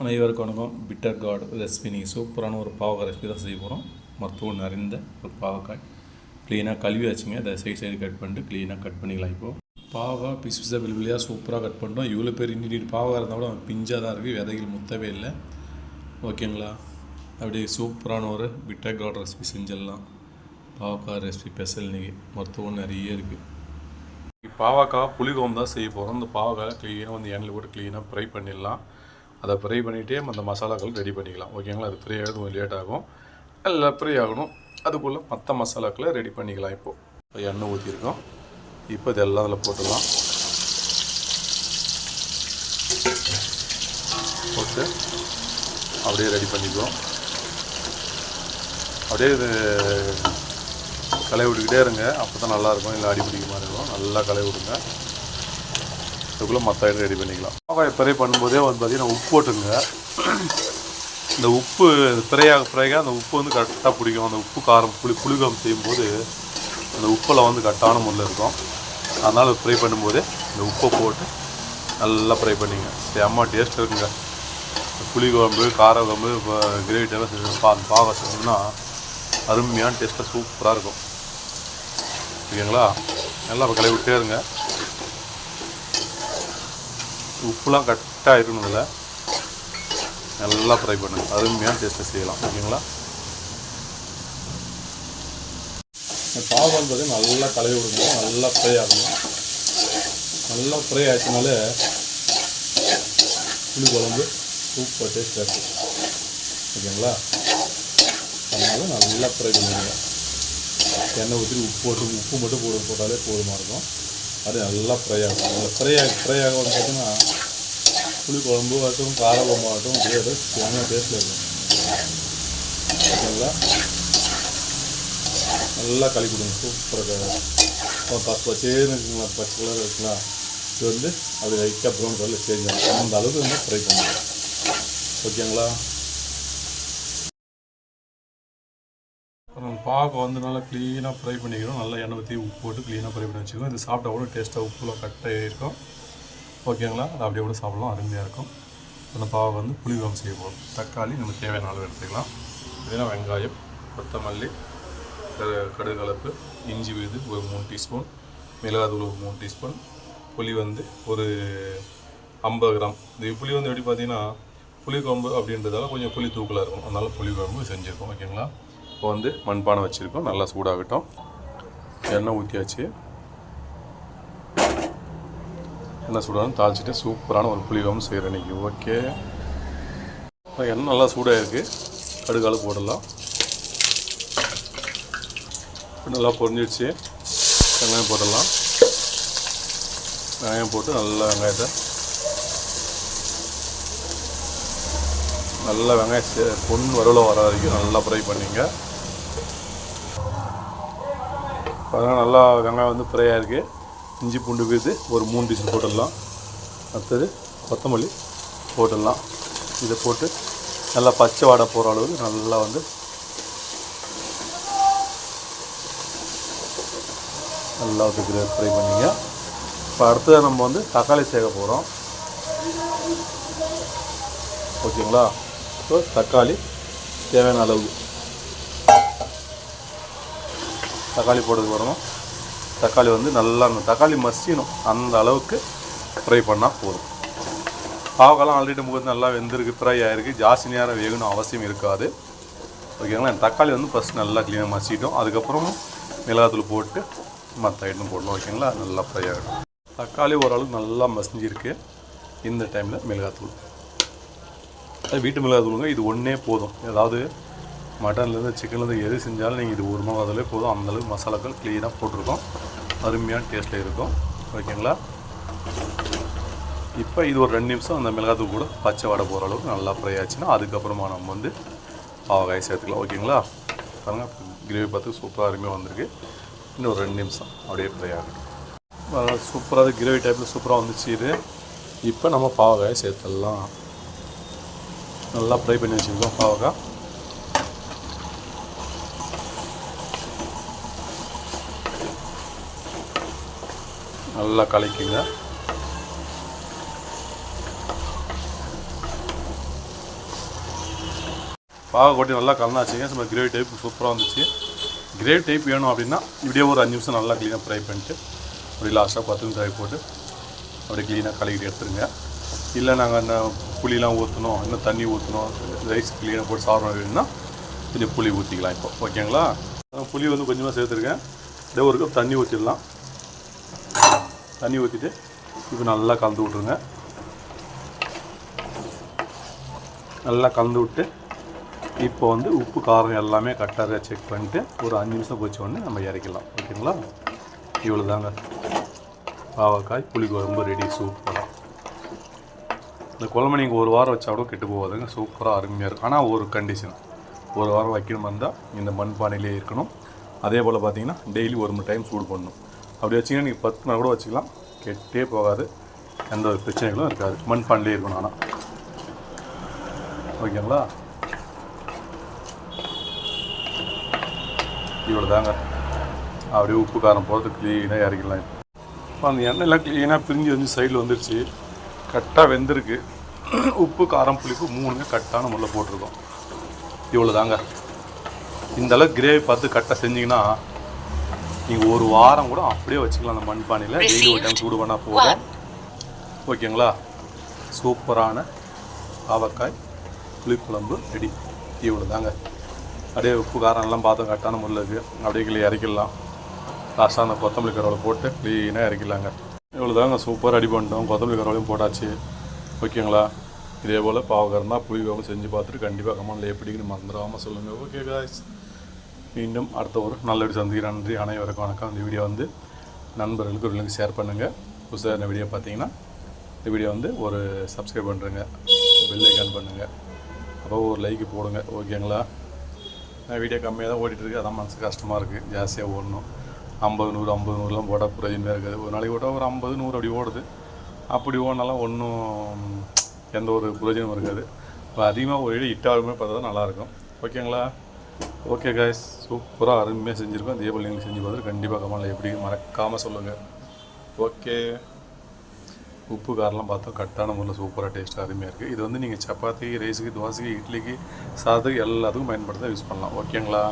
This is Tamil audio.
அனைவருக்கும் வணக்கம். பிட்டர் கார்டு ரெசிபி நீங்கள் சூப்பரான ஒரு பாவக்காய் ரெசிபி தான் செய்ய போகிறோம் மருத்துவம் நிறைந்த ஒரு பாவக்காய். க்ளீனாக கழுவி வச்சுங்க. அதை சைடு சைடு கட் பண்ணிட்டு க்ளீனாக கட் பண்ணிக்கலாம் இப்போது பாவக்காய் பிசு பிசாக வெளிவெளியாக சூப்பராக கட் பண்ணிட்டோம். இவ்வளோ பேர் இன்னிட்டு பாவக்காய் இருந்தால் கூட பிஞ்சாக தான் இருக்குது விதைகள் முத்தவே இல்லை. ஓகேங்களா அப்படியே சூப்பரான ஒரு பிட்டர் கார்டு ரெசிபி செஞ்சிடலாம். பாவக்காய் ரெசிபி ஸ்பெஷல் இன்றைக்கி மருத்துவம் நிறைய இருக்குது பாவக்காய் புளிகோம் தான் செய்ய போகிறோம் இந்த பாவக்காய் க்ளீனாக வந்து எண்ணெயில் போட்டு க்ளீனாக ஃப்ரை பண்ணிடலாம். அதை ஃப்ரை பண்ணிகிட்டே அந்த மசாலாக்கள் ரெடி பண்ணிக்கலாம். ஓகேங்களா அது ஃப்ரை ஆகும் லேட் ஆகும். எல்லாம் ஃப்ரை ஆகணும். அதுக்குள்ளே மற்ற மசாலாக்களை ரெடி பண்ணிக்கலாம் இப்போது எண்ணெய் ஊற்றிருக்கோம் இப்போ இது எல்லாம் அதில் போட்டுடலாம். போட்டு அப்படியே ரெடி பண்ணிக்குவோம். அப்படியே இது களை விட்டுக்கிட்டே இருங்க. அப்போ தான் நல்லாயிருக்கும் இல்லை அடி மாதிரி இருக்கும் நல்லா களை விடுங்க. அதுக்குள்ளே மற்ற ஐட்டம் ரெடி பண்ணிக்கலாம். பாவக்காய் ஃப்ரை பண்ணும்போதே வந்து பார்த்திங்கன்னா உப்பு போட்டுங்க. இந்த உப்பு ஃப்ரையாக ஃப்ரையாக அந்த உப்பு வந்து கரெக்டாக பிடிக்கும். அந்த உப்பு காரம் புளி புளிகம் செய்யும்போது அந்த உப்பில் வந்து கரெக்டான முறையில் இருக்கும். அதனால் ஃப்ரை பண்ணும்போதே இந்த உப்பை போட்டு நல்லா ஃப்ரை பண்ணிங்க. செம்ம டேஸ்ட் இருக்குங்க. புளி குழம்பு கார குழம்பு இப்போ கிரேவி எல்லாம் செஞ்சு பா பாவை செஞ்சோம்னா அருமையான டேஸ்ட்டாக சூப்பராக இருக்கும். ஓகேங்களா நல்லா இப்போ கலை விட்டே இருங்க. உப்புலாம் கரெக்டாக இருக்கணும் இதில். நல்லா ஃப்ரை பண்ணுங்கள் அருமையான டேஸ்ட்டில் செய்யலாம். ஓகேங்களா இந்த பாவம் பார்த்தீங்கன்னா நல்லா கலவி விடுங்க நல்லா ஃப்ரை ஆகணும். நல்லா ஃப்ரை ஆச்சுனாலே புளி குழம்பு சூப்பர் டேஸ்ட்டாக இருக்கும். ஓகேங்களா அதனால் நல்லா ஃப்ரை பண்ணுங்க. எண்ணெய் ஊற்றி உப்பு போட்டு உப்பு மட்டும் போட போட்டாலே போதுமாக இருக்கும். அது நல்லா ஃப்ரை ஆகும். நல்லா ஃப்ரை ஆகி ஃப்ரை ஆகும் பார்த்தீங்கன்னா புளி குழம்பு ஆகட்டும் கார குழம்பு ஆகட்டும் அப்படியே செம்ம டேஸ்ட்டில் இருக்கும். ஓகேங்களா நல்லா களி கொடுங்க. சூப்பராக பச்சை பச்சேன்னு இருக்குங்களா? பச்சை கலர் இருக்குங்களா? இது வந்து அது லைட்டாக ப்ரௌன் கலரில் சேஞ்ச் ஆகும். அந்த அளவுக்கு வந்து ஃப்ரை பண்ணுங்க ஓகேங்களா பாகை வந்து நல்லா க்ளீனாக ஃப்ரை பண்ணிக்கிறோம். நல்லா எண்ணெய் ஊற்றி உப்பு போட்டு க்ளீனாக ஃப்ரை பண்ணி வச்சுக்கோங்க இது சாப்பிட்டா கூட டேஸ்ட்டாக உப்புலாம் கட்டாக இருக்கும். ஓகேங்களா அது அப்படியே கூட சாப்பிடலாம். அருமையாக இருக்கும். அந்த பாவை வந்து புளிக்குழம்பு செய்ய போகிறோம் தக்காளி நம்ம தேவையான அளவு எடுத்துக்கலாம். இதெல்லாம் வெங்காயம் கொத்தமல்லி க- கடுகு கலப்பு இஞ்சி விழுது ஒரு மூணு டீஸ்பூன் மிளகாத்தூள் ஒரு மூணு டீஸ்பூன் புளி வந்து ஒரு ஐம்பது கிராம். இந்த புளி வந்து எப்படி பார்த்தீங்கன்னா புளிக்குழம்பு அப்படின்றதால கொஞ்சம் புளி தூக்கலாக இருக்கும். அதனால் புளிக்குழம்பு செஞ்சுருக்கோம். ஓகேங்களா இப்போ வந்து மண்பானை வச்சுருக்கோம். நல்லா சூடாகட்டும். எண்ணெய் ஊற்றியாச்சு எண்ணெய் சூடாக தாளிச்சிட்டு சூப்பரான ஒரு புளிக்குழம்பு செய்கிறேன் இன்றைக்கி ஓகே. எண்ணெய் நல்லா சூடாக இருக்குது கடுகால் போடலாம். நல்லா பொரிஞ்சிடுச்சு. வெங்காயம் போடலாம். வெங்காயம் போட்டு நல்லா வெங்காயத்தை நல்லா வெங்காயம் பொன் வரவில் வர வரைக்கும் நல்லா ஃப்ரை பண்ணிங்க. அதனால் நல்லா வெங்காயம் வந்து ஃப்ரையாக இருக்குது இஞ்சி பூண்டு விழுது ஒரு மூணு டீஸ்பூன் போட்டுடலாம். அடுத்தது கொத்தமல்லி போட்டுடலாம். இதை போட்டு நல்லா பச்சை வாடை போகிற அளவுக்கு நல்லா வந்து நல்லா வந்து ஃப்ரை பண்ணிங்க. இப்போ அடுத்தது நம்ம வந்து தக்காளி சேர்க்க போகிறோம் ஓகேங்களா? ஸோ தக்காளி தேவையான அளவு. தக்காளி போட்டதுக்கு வரணும். தக்காளி வந்து நல்லா அந்த தக்காளி மசியணும். அந்த அளவுக்கு ஃப்ரை பண்ணால் போதும். பாவக்காலாம் ஆல்ரெடி முகத்து நல்லா வெந்திருக்கு ஃப்ரை ஆகிருக்கு ஜாஸ்தி நேரம் வேகணும் அவசியம் இருக்காது. ஓகேங்களா தக்காளி வந்து ஃபஸ்ட் நல்லா க்ளீனாக மசிட்டோம் அதுக்கப்புறம் மிளகாத்தூள் போட்டு மற்ற ஐட்டம் போடணும். ஓகேங்களா நல்லா ஃப்ரை ஆகிடும் தக்காளி ஓரளவுக்கு நல்லா மசிஞ்சிருக்கு. இந்த டைமில் மிளகாத்தூள். அது வீட்டு மிளகாத்தூளுங்க இது ஒன்றே போதும். ஏதாவது மட்டன்லேருந்து சிக்கன்லேருந்து எது செஞ்சாலும் நீங்கள் இது ஒரு மிளகாத்தூளே போதும். அந்தளவுக்கு மசாலாக்கள் க்ளீனாக போட்டிருக்கோம். அருமையான டேஸ்ட்டில் இருக்கும். ஓகேங்களா? இப்போ இது ஒரு ரெண்டு நிமிஷம் அந்த மிளகாத்தூள் கூட பச்சை வடை போகிற அளவுக்கு நல்லா ஃப்ரை ஆச்சுன்னா அதுக்கப்புறமா நம்ம வந்து பாவகாய் சேர்த்துக்கலாம். ஓகேங்களா? பாருங்கள் கிரேவி பார்த்து சூப்பராக அருமையாக வந்திருக்கு. இன்னும் ஒரு ரெண்டு நிமிஷம் அப்படியே ஃப்ரை ஆகட்டும். சூப்பராக கிரேவி டைப்பில் சூப்பராக வந்துச்சு இது. இப்போ நம்ம பாவகாயை சேர்த்துடலாம். நல்லா ஃப்ரை பண்ணி வச்சுருக்கோம் பாவக்காய். நல்லா கலக்கிங்க. பாக கொட்டி நல்லா கலந்தாச்சுங்க. நம்ம கிரேவி டைப் சூப்பராக வந்துச்சு. கிரேவி டைப் வேணும் அப்படின்னா இப்படியே ஒரு அஞ்சு நிமிஷம் நல்லா க்ளீனாக ஃப்ரை பண்ணிட்டு அப்படி லாஸ்ட்டாக பத்து நிமிஷம் ஆகி போட்டு அப்படியே க்ளீனாக கழுவிட்டு எடுத்துருங்க. இல்லை நாங்கள் அந்த புளிலாம் ஊற்றணும் இன்னும் தண்ணி ஊற்றணும் ரைஸ் க்ளீனாக போட்டு சாப்பிடணும் வேணும்னா கொஞ்சம் புளி ஊற்றிக்கலாம் இப்போ. ஓகேங்களா புளி வந்து கொஞ்சமாக சேர்த்துருக்கேன். இதே ஒரு கப் தண்ணி ஊற்றிடலாம் தண்ணி ஊற்றிட்டு இப்போ நல்லா கலந்து விட்ருங்க நல்லா கலந்து விட்டு இப்போ வந்து உப்பு காரம் எல்லாமே கரெக்டாக செக் பண்ணிட்டு ஒரு அஞ்சு நிமிஷம் போச்சு உடனே நம்ம இறக்கலாம் ஓகேங்களா? இவ்வளோ தாங்க பாவக்காய் புளிக்குழம்பு ரெடி சூப்பராக இந்த குழம்பு நீங்கள் ஒரு வாரம் வச்சா கூட கெட்டு போகாதுங்க. சூப்பராக அருமையாக இருக்கும். ஆனால் ஒரு கண்டிஷன் ஒரு வாரம் வைக்கணும் இருந்தால் இந்த மண் பானையிலே இருக்கணும். அதே போல் பார்த்தீங்கன்னா டெய்லி ஒரு மணி டைம் சூடு பண்ணணும். அப்படி வச்சிங்கன்னா நீங்கள் பத்து நாள் கூட வச்சுக்கலாம். கெட்டே போகாது. எந்த ஒரு பிரச்சனைகளும் இருக்காது. மண் பானையிலே இருக்கணும் ஆனால் ஓகேங்களா? இவ்வளோ தாங்க அப்படியே உப்பு காரம் போகிறது க்ளீனாக இறக்கிடலாம். இப்போ அந்த எண்ணெயெல்லாம் க்ளீனாக பிரிஞ்சு வந்து சைடில் வந்துருச்சு. கரெக்டாக வெந்திருக்கு. உப்பு காரம் புளிப்பு மூணுமே கரெக்டான முறையில் போட்டிருக்கோம். இவ்வளோ தாங்க இந்தளவுக்கு கிரேவி பார்த்து கரெக்டாக செஞ்சீங்கன்னா நீங்கள் ஒரு வாரம் கூட அப்படியே வச்சுக்கலாம் அந்த மண்பானையில். டெய்லி ஒரு டைம் சூடு பண்ணால் போதும். ஓகேங்களா? சூப்பரான பாவக்காய் புளிக்குழம்பு ரெடி இவ்வளோ தாங்க அப்படியே உப்பு காரம் எல்லாம் பார்த்து கரெக்டான முறையில் இருக்குது அப்படியே கிளி இறக்கிடலாம். லாஸ்ட்டாக அந்த கொத்தமல்லி கருவேலை போட்டு க்ளீனாக இறக்கிடலாங்க. இவ்வளோ தாங்க சூப்பர் ரெடி பண்ணிட்டோம். கொத்தமல்லி கருவேலையும் போட்டாச்சு. ஓகேங்களா? இதே போல் பாவக்காரம் தான் புளி வேகம் செஞ்சு பார்த்துட்டு கண்டிப்பாக கமெண்டில் எப்படின்னு மறந்துடாமல் சொல்லுங்கள் ஓகே காய்ஸ் மீண்டும் அடுத்த ஒரு நல்ல ஒரு சந்திக்கிறேன் நன்றி. அனைவருக்கும் வணக்கம். இந்த வீடியோ வந்து நண்பர்களுக்கு ஒரு லிங்க் ஷேர் பண்ணுங்கள் புதுசாக இந்த வீடியோ பார்த்தீங்கன்னா இந்த வீடியோ வந்து ஒரு சப்ஸ்கிரைப் பண்ணுறேங்க பெல் ஐக்கான் பண்ணுங்கள் அப்போ ஒரு லைக்கு போடுங்க. ஓகேங்களா நான் வீடியோ கம்மியாக தான் ஓடிட்டுருக்கு அதான் மனசு கஷ்டமாக இருக்குது ஜாஸ்தியாக ஓடணும். ஐம்பது நூறு ஐம்பது நூறுலாம் போட பிரயோஜனமே இருக்காது. ஒரு நாளைக்கு போட்டால் ஒரு ஐம்பது நூறு அப்படி ஓடுது. அப்படி ஓடினாலும் ஒன்றும் எந்த ஒரு பிரயோஜனமும் இருக்காது. இப்போ அதிகமாக ஒரு வீடியோ இட்டாலுமே பார்த்தா தான் நல்லாயிருக்கும் ஓகேங்களா ஓகே காய்ஸ் சூப்பராக அருமையாக செஞ்சுருக்கோம். இதே போல் நீங்கள் செஞ்சு பார்த்துட்டு கண்டிப்பாக கமெண்டில் எப்படி மறக்காமல் சொல்லுங்கள் ஓகே உப்பு காரெலாம் பார்த்தா கட்டான முறையில் சூப்பராக டேஸ்ட்டாக அருமையாக இருக்குது இது வந்து நீங்கள் சப்பாத்தி ரைஸுக்கு தோசைக்கு இட்லிக்கு சாதத்துக்கு எல்லாத்துக்கும் பயன்படுத்த யூஸ் பண்ணலாம். ஓகேங்களா